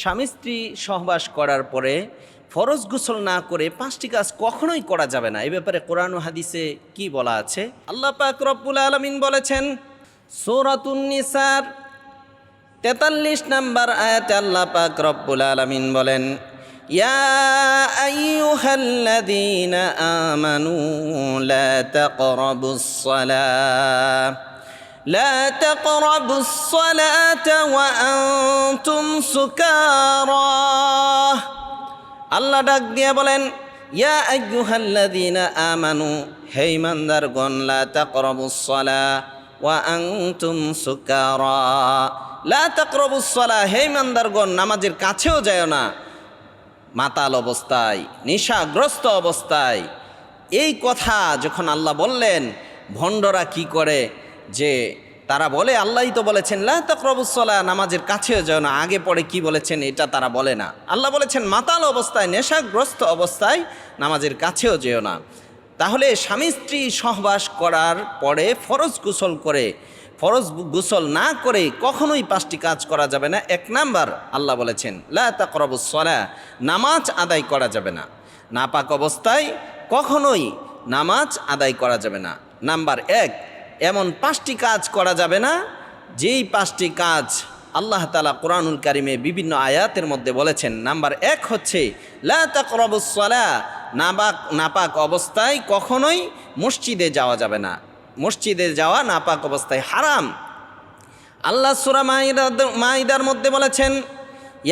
স্বামী স্ত্রী সহবাস করার পরে ফরজ গোসল না করে পাঁচটি কাজ কখনোই করা যাবে না। এ ব্যাপারে কোরআন হাদিসে কি বলা আছে? আল্লাহ পাক রব্বুল আলমিন বলেছেন, সৌরাতুন নিসার, তেতাল্লিশ নাম্বার আয়াতে আল্লাহ পাক রব্বুল আলমিন বলেন, ইয়া আমানু লা তাকরাবুস সালাহ। لا تقربوا الصلاة وأنتم سكارى আল্লাহ ডাক দিয়ে বলেন ইয়া আইয়ুহাল্লাযীনা আমানু হে ইমানদারগণ লা তাকরাবুস সালাহ ওয়া আনতুম সুকারা লা তাকরাবুস সালাহ হে ইমানদারগণ নামাজের কাছেও যায় না মাতাল অবস্থায় নেশাগ্রস্ত অবস্থায় এই কথা যখন আল্লাহ বললেন ভণ্ডরা কি করে যে তারা বলে, আল্লাহই তো বলেছেন, লা নামাজের কাছেও যাও না, আগে পরে কি বলেছেন এটা তারা বলে না। আল্লাহ বলেছেন, মাতাল অবস্থায়, নেশাগ্রস্ত অবস্থায় নামাজের কাছেও যেও না। তাহলে স্বামী স্ত্রী সহবাস করার পরে ফরজ গোসল করে, ফরজ গোসল না করে কখনোই পাঁচটি কাজ করা যাবে না। এক নাম্বার, আল্লাহ বলেছেন, লা তকরবুসলা নামাজ আদায় করা যাবে না। নাপাক অবস্থায় কখনোই নামাজ আদায় করা যাবে না। নাম্বার এক এমন পাঁচটি কাজ করা যাবে না। যেই পাঁচটি কাজ আল্লাহ তালা কোরআনুল কারিমে বিভিন্ন আয়াতের মধ্যে বলেছেন। নাম্বার এক হচ্ছে, লা তাকরবুসলা নাপাক নাপাক অবস্থায় কখনোই মসজিদে যাওয়া যাবে না। মসজিদে যাওয়া নাপাক অবস্থায় হারাম। আল্লাহ সুরা মাইদার মধ্যে বলেছেন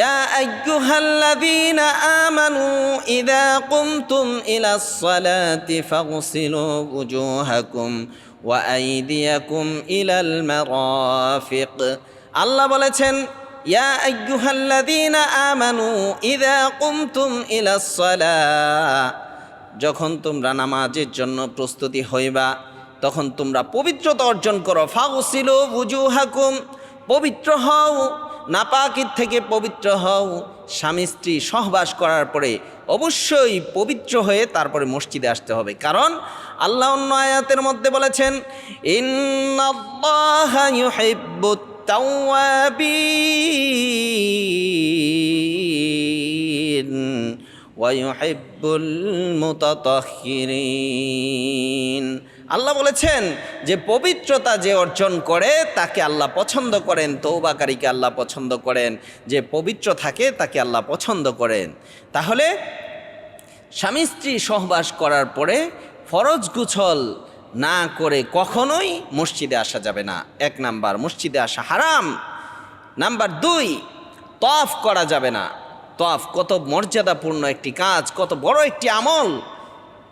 ইয়া আইয়ুহাল্লাযীনা আমানু ইযা কুমতুম ইলাস সালাতি ফাগসিলু উজুহাকুম ওয়া আইদিয়াকুম ইলাল মারাফিক। আল্লাহ বলেছেন, ইয়া আইয়ুহাল্লাযীনা আমানু ইযা কুমতুম ইলাস সালাহ যখন তোমরা নামাজের জন্য প্রস্তুতি হইবা, তখন তোমরা পবিত্রতা অর্জন করো। বুজু হাকুম পবিত্র হও। নাপাকির থেকে পবিত্র হও। স্বামী স্ত্রী সহবাস করার পরে অবশ্যই পবিত্র হয়ে তারপরে মসজিদে আসতে হবে। কারণ আল্লাহ অন্য আয়াতের মধ্যে বলেছেন, ইন্নাল্লাহা আল্লাহ বলেছেন যে পবিত্রতা যে অর্জন করে, তাকে আল্লাহ পছন্দ করেন তৌবাকারীকে আল্লাহ পছন্দ করেন। যে পবিত্র থাকে, তাকে আল্লাহ পছন্দ করেন। তাহলে স্বামী স্ত্রী সহবাস করার পরে ফরজ গুছল না করে কখনোই মসজিদে আসা যাবে না। এক নাম্বার, মসজিদে আসা হারাম। নাম্বার দুই তফ করা যাবে না। তফ, কত মর্যাদাপূর্ণ একটি কাজ, কত বড় একটি আমল।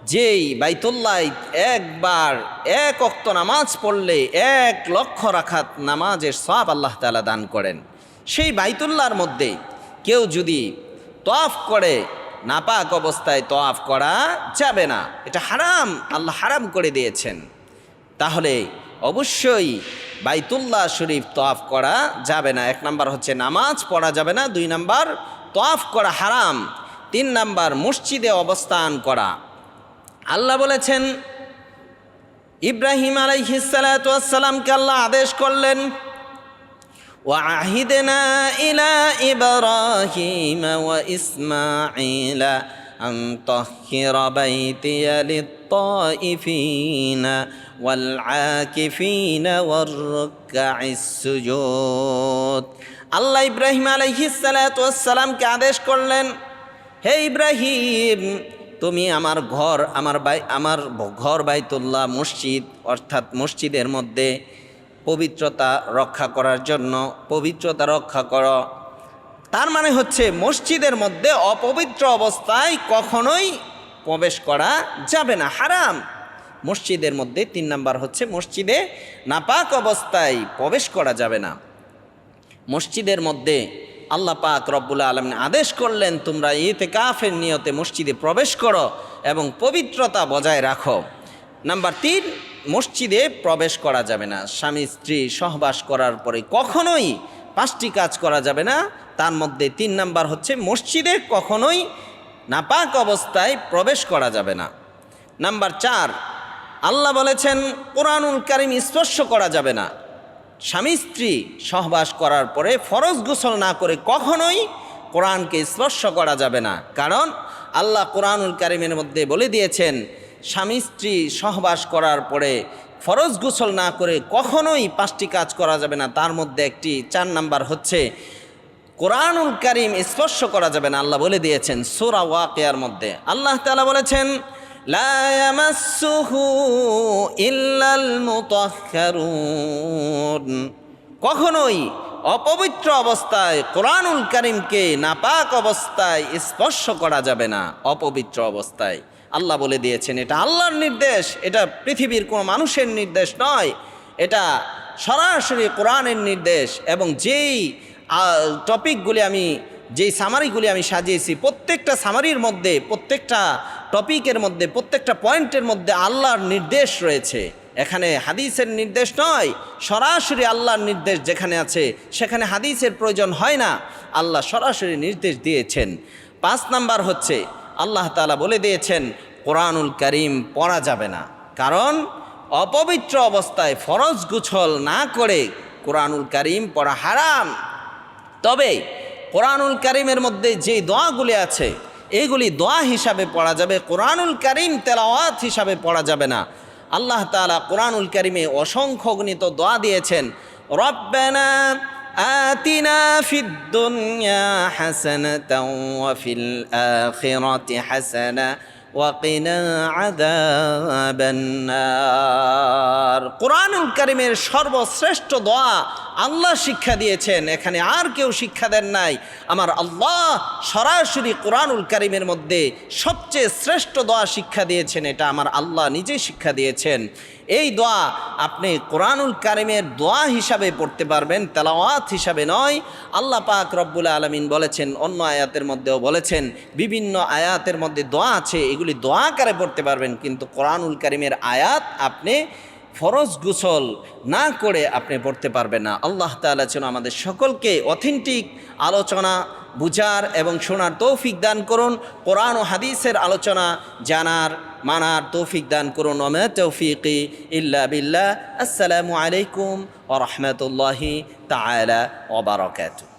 যেই বাইতুল্লাহ একবার এক অক্ত নামাজ পড়লে এক লক্ষ রাখাত নামাজের সব আল্লাহ তালা দান করেন। সেই বাইতুল্লাহর মধ্যে কেউ যদি তফ করে, নাপাক অবস্থায় তফ করা যাবে না। এটা হারাম, আল্লাহ হারাম করে দিয়েছেন। তাহলে অবশ্যই বাইতুল্লাহ শরীফ তফ করা যাবে না। এক নাম্বার হচ্ছে নামাজ পড়া যাবে না, দুই নাম্বার তফ করা হারাম তিন নাম্বার মসজিদে অবস্থান করা আল্লাহ বলেছেন ইব্রাহিম আলাইহিসালামকে আল্লাহ আদেশ করলেন وعهدنا إلى إبراهيم وإسماعيل أن طهر بيتي للطائفين والعاكفين والركع السجود আল্লাহ ইব্রাহিম আলাইহিসালামকে আদেশ করলেন, হে ইব্রাহিম, তুমি আমার ঘর, আমার বাই, আমার ঘর বাইতুল্লাহ মসজিদ, অর্থাৎ মসজিদের মধ্যে পবিত্রতা রক্ষা করার জন্য, পবিত্রতা রক্ষা করো। তার মানে হচ্ছে মসজিদের মধ্যে অপবিত্র অবস্থায় কখনোই প্রবেশ করা যাবে না, হারাম। মসজিদের মধ্যে তিন নাম্বার হচ্ছে মসজিদে নাপাক অবস্থায় প্রবেশ করা যাবে না। মসজিদের মধ্যে আল্লাহ পাক রব্বুল আলমিন আদেশ করলেন, তোমরা ইতে কাফের নিয়তে মসজিদে প্রবেশ করো এবং পবিত্রতা বজায় রাখো। নাম্বার তিন, মসজিদে প্রবেশ করা যাবে না। স্বামী, স্ত্রী সহবাস করার পরে কখনোই পাঁচটি কাজ করা যাবে না। তার মধ্যে তিন নাম্বার হচ্ছে, মসজিদে কখনোই নাপাক অবস্থায় প্রবেশ করা যাবে না। নাম্বার চার, আল্লাহ বলেছেন, কোরআনুল কারিম স্পর্শ করা যাবে না। স্বামী স্ত্রী সহবাস করার পরে ফরজ গোসল না করে কখনোই কোরআনকে স্পর্শ করা যাবে না। কারণ আল্লাহ কোরআনুল কারিমের মধ্যে বলে দিয়েছেন, স্বামী স্ত্রী সহবাস করার পরে ফরজ গোসল না করে কখনোই পাঁচটি কাজ করা যাবে না। তার মধ্যে একটি, চার নাম্বার হচ্ছে কোরআনুল কারিম স্পর্শ করা যাবে না। আল্লাহ বলে দিয়েছেন, সোরা ওয়াকিয়ার মধ্যে। আল্লাহ তাআলা বলেছেন কখনোই অপবিত্র অবস্থায় কোরআনুল কারিমকে নাপাক অবস্থায় স্পর্শ করা যাবে না, অপবিত্র অবস্থায়। আল্লাহ বলে দিয়েছেন, এটা আল্লাহর নির্দেশ, এটা পৃথিবীর কোনো মানুষের নির্দেশ নয়, এটা সরাসরি কোরআনের নির্দেশ এবং যেই টপিকগুলি আমি যেই সামারিগুলি আমি সাজিয়েছি, প্রত্যেকটা সামারির মধ্যে, প্রত্যেকটা টপিকের মধ্যে, প্রত্যেকটা পয়েন্টের মধ্যে আল্লাহর নির্দেশ রয়েছে। এখানে হাদিসের নির্দেশ নয়, সরাসরি আল্লাহর নির্দেশ যেখানে আছে, সেখানে হাদিসের প্রয়োজন হয় না। আল্লাহ সরাসরি নির্দেশ দিয়েছেন। পাঁচ নাম্বার হচ্ছে, আল্লাহ তাআলা বলে দিয়েছেন, কোরআনুল করিম পড়া যাবে না। কারণ, অপবিত্র অবস্থায় ফরজ গুছল না করে কোরআনুল করিম পড়া হারাম। তবে কোরআনুল করিমের মধ্যে যে দোয়াগুলি আছে এইগুলি দোয়া হিসাবে পড়া যাবে কোরআনুল করিম তেলাওয়াত হিসাবে পড়া যাবে না আল্লাহ তাআলা কোরআনুল করিমে অসংখ্য গণিত দোয়া দিয়েছেন রব্বানা آتنا في الدنيا حسنة وفي الآخرة حسنة وقنا عذاب النار কোরআনুল কারিমের সর্বশ্রেষ্ঠ দোয়া আল্লাহ শিক্ষা দিয়েছেন, এখানে আর কেউ শিক্ষা দেন নাই। আমার আল্লাহ সরাসরি কোরআনুল কারিমের মধ্যে সবচেয়ে শ্রেষ্ঠ দোয়া শিক্ষা দিয়েছেন, এটা আমার আল্লাহ নিজেই শিক্ষা দিয়েছেন। এই দোয়া আপনি কোরআনুল কারিমের দোয়া হিসাবে পড়তে পারবেন, তেলাওয়াত হিসাবে নয়। আল্লাহ পাক রব্বুল আলমিন বলেছেন, অন্য আয়াতের মধ্যেও বলেছেন, বিভিন্ন আয়াতের মধ্যে দোয়া আছে, এগুলি দোয়া আকারে পড়তে পারবেন, কিন্তু কোরআনুল কারিমের আয়াত আপনি ফরজ গুসল না করে আপনি পড়তে পারবেন না। আল্লাহ তাআলা যেন আমাদের সকলকে অথেন্টিক আলোচনা বুঝার এবং শোনার তৌফিক দান করুন, কোরআন ও হাদিসের আলোচনা জানার, মানার তৌফিক দান করুন। অমে তৌফিকি ইল্লা বিল্লাহ। আসসালামু আলাইকুম ও রহমতুল্লাহি তালা ওবরাকাতু